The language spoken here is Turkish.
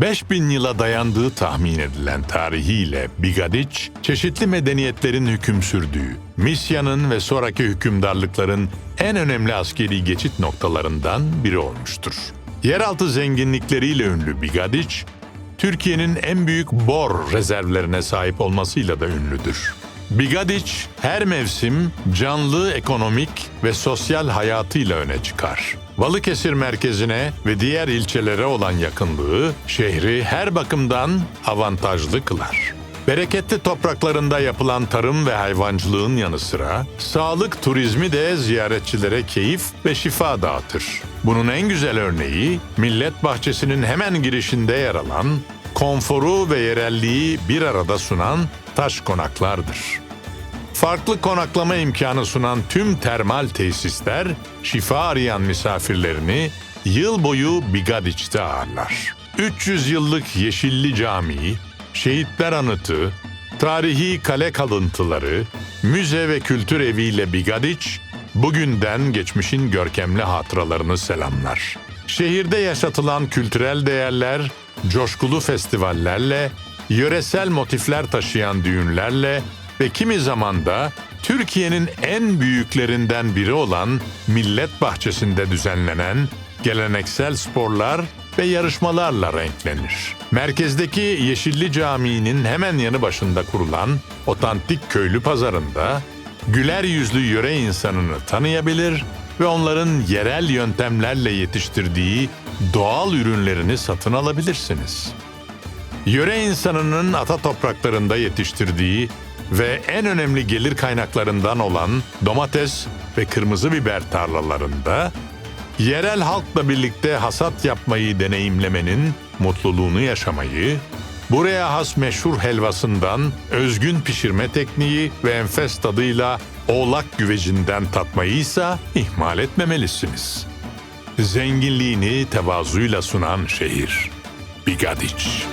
5000 yıla dayandığı tahmin edilen tarihiyle Bigadiç, çeşitli medeniyetlerin hüküm sürdüğü, Misya'nın ve sonraki hükümdarlıkların en önemli askeri geçit noktalarından biri olmuştur. Yeraltı zenginlikleriyle ünlü Bigadiç, Türkiye'nin en büyük bor rezervlerine sahip olmasıyla da ünlüdür. Bigadiç her mevsim canlı ekonomik ve sosyal hayatıyla öne çıkar. Balıkesir merkezine ve diğer ilçelere olan yakınlığı şehri her bakımdan avantajlı kılar. Bereketli topraklarında yapılan tarım ve hayvancılığın yanı sıra sağlık turizmi de ziyaretçilere keyif ve şifa dağıtır. Bunun en güzel örneği Millet Bahçesi'nin hemen girişinde yer alan konforu ve yerelliği bir arada sunan taş konaklardır. Farklı konaklama imkanı sunan tüm termal tesisler şifa arayan misafirlerini yıl boyu Bigadiç'te ağırlar. 300 yıllık Yeşilli Camii, Şehitler Anıtı, tarihi kale kalıntıları, müze ve kültür eviyle Bigadiç, bugünden geçmişin görkemli hatıralarını selamlar. Şehirde yaşatılan kültürel değerler, coşkulu festivallerle, yöresel motifler taşıyan düğünlerle ve kimi zaman da Türkiye'nin en büyüklerinden biri olan Millet Bahçesi'nde düzenlenen geleneksel sporlar ve yarışmalarla renklenir. Merkezdeki Yeşilli Camii'nin hemen yanı başında kurulan otantik köylü pazarında güler yüzlü yöre insanını tanıyabilir ve onların yerel yöntemlerle yetiştirdiği doğal ürünlerini satın alabilirsiniz. Yöre insanının ata topraklarında yetiştirdiği ve en önemli gelir kaynaklarından olan domates ve kırmızı biber tarlalarında yerel halkla birlikte hasat yapmayı deneyimlemenin mutluluğunu yaşamayı, buraya has meşhur helvasından özgün pişirme tekniği ve enfes tadıyla oğlak güvecinden tatmayı ise ihmal etmemelisiniz. Zenginliğini tevazuyla sunan şehir. Bigadiç.